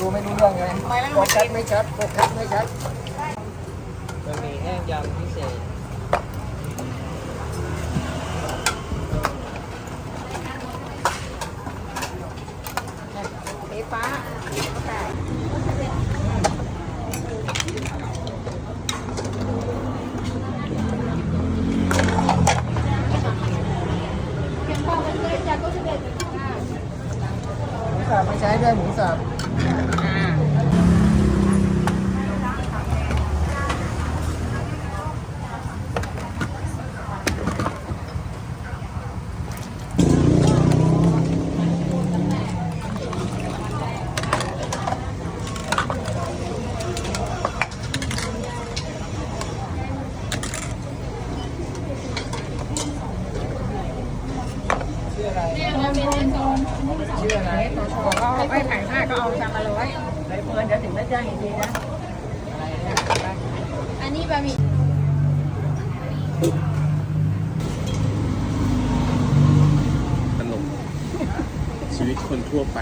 ดูไม่รู้เรื่องเลยโฟกัสไม่ชัดโฟกัสไม่ชัดบะหมี่แห้งยำพิเศษสีฟ้าห มูสับไม่ใช้ด้วยหมูสับ อ่ าชื่ออะไรชื่ออะไรบอกเขาไม่ขายห้าก็เอาจามละร้อยเลยเพื่อนเดี๋ยวถึงได้แจ้งอีกทีนะ อันนี้บะหมี่ตลกชีวิตคนทั่วไป